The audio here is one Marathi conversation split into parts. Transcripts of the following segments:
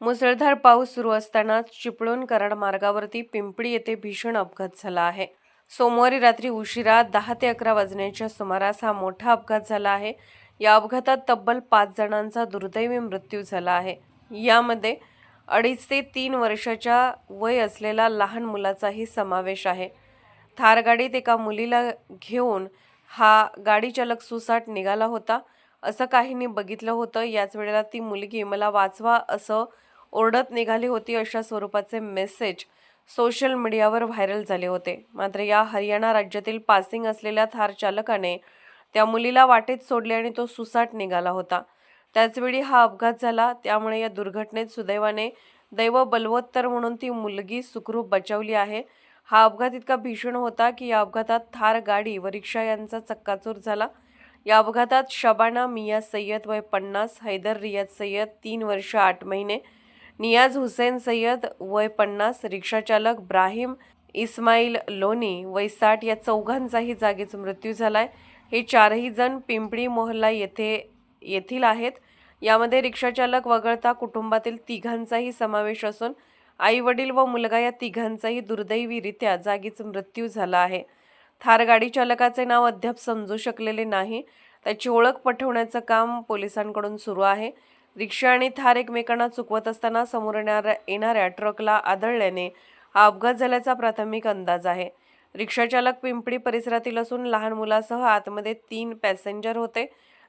मुसळधार पाऊस सुरू असताना चिपळूण कराड मार्गावरती पिंपळी येथे भीषण अपघात झाला आहे. सोमवारी रात्री उशिरा दहा ते अकरा वाजण्याच्या सुमारास हा मोठा अपघात झाला आहे. या अपघातात तब्बल पाच जणांचा दुर्दैवी मृत्यू झाला आहे. यामध्ये अडीच ते तीन वर्षाच्या वय असलेला लहान मुलाचाही समावेश आहे. थार गाडीत एका मुलीला घेऊन हा गाडीचालक सुसाट निघाला होता. असं काहींनी बघितलं होतं. याच वेळेला ती मुलगी मला वाचवा असं ओरडत निघाली होती अशा स्वरूपाचे मेसेज सोशल मीडियावर व्हायरल झाले होते. मात्र या हरियाणा राज्यातील पासिंग असलेल्या थार चालकाने त्या मुलीला वाटेत सोडले आणि तो सुसाट निघाला होता. त्याचवेळी हा अपघात झाला. त्यामुळे या दुर्घटनेत सुदैवाने दैव बलवत्तर म्हणून ती मुलगी सुखरूप बचावली आहे. हा अपघात इतका भीषण होता की या अपघातात थार गाडी व रिक्षा यांचा चक्काचूर झाला. या अपघातात शबाना मिया सय्यद वय पन्नास हैदर रियाज सय्यद तीन वर्ष आठ महिने नियाज हुसेन सय्यद वय पन्नास रिक्षाचालक ब्राहिम इस्माईल लोनी वय साठ या चौघांचाही जागीच मृत्यू झाला आहे हे चारही जण पिंपळी मोहल्ला येथे येथील आहेत. यामध्ये रिक्षाचालक वगळता कुटुंबातील तिघांचाही समावेश असून आई वडील व मुलगा या तिघांचाही दुर्दैवीरित्या जागीच मृत्यू झाला आहे. थार गाडी चालकाचे नाव अद्याप समजू शकलेले नाही. त्याची ओळख पटवण्याचं काम पोलिसांकडून सुरू आहे. रिक्षा आणि थार एकमेकांना चुकवत असताना समोर येणाऱ्या येणाऱ्या ट्रकला आदळल्याने हा अपघात झाल्याचा प्राथमिक अंदाज आहे. रिक्षाचालक पिंपळी परिसरातील असून लहान मुलासह आतमध्ये तीन पॅसेंजर होते.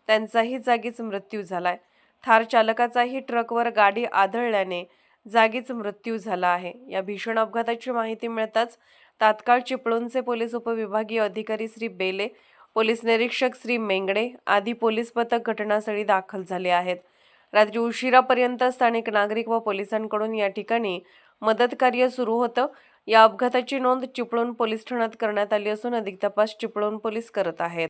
त्यांचाही जागीच मृत्यू झालाय. थार चालकाचाही ट्रकवर गाडी आदळल्याने जागीच मृत्यू झाला आहे. या भीषण अपघाताची माहिती मिळताच तात्काळ चिपळूणचे पोलीस उपविभागीय अधिकारी श्री बेले पोलीस निरीक्षक श्री मेंगडे आदी पोलीस पथक घटनास्थळी दाखल झाले आहेत. रात्री उशिरापर्यंत स्थानिक नागरिक व पोलिसांकडून या ठिकाणी मदत कार्य सुरू होतं. या अपघाताची नोंद चिपळूण पोलीस ठाण्यात करण्यात आली असून अधिक तपास चिपळूण पोलीस करत आहेत.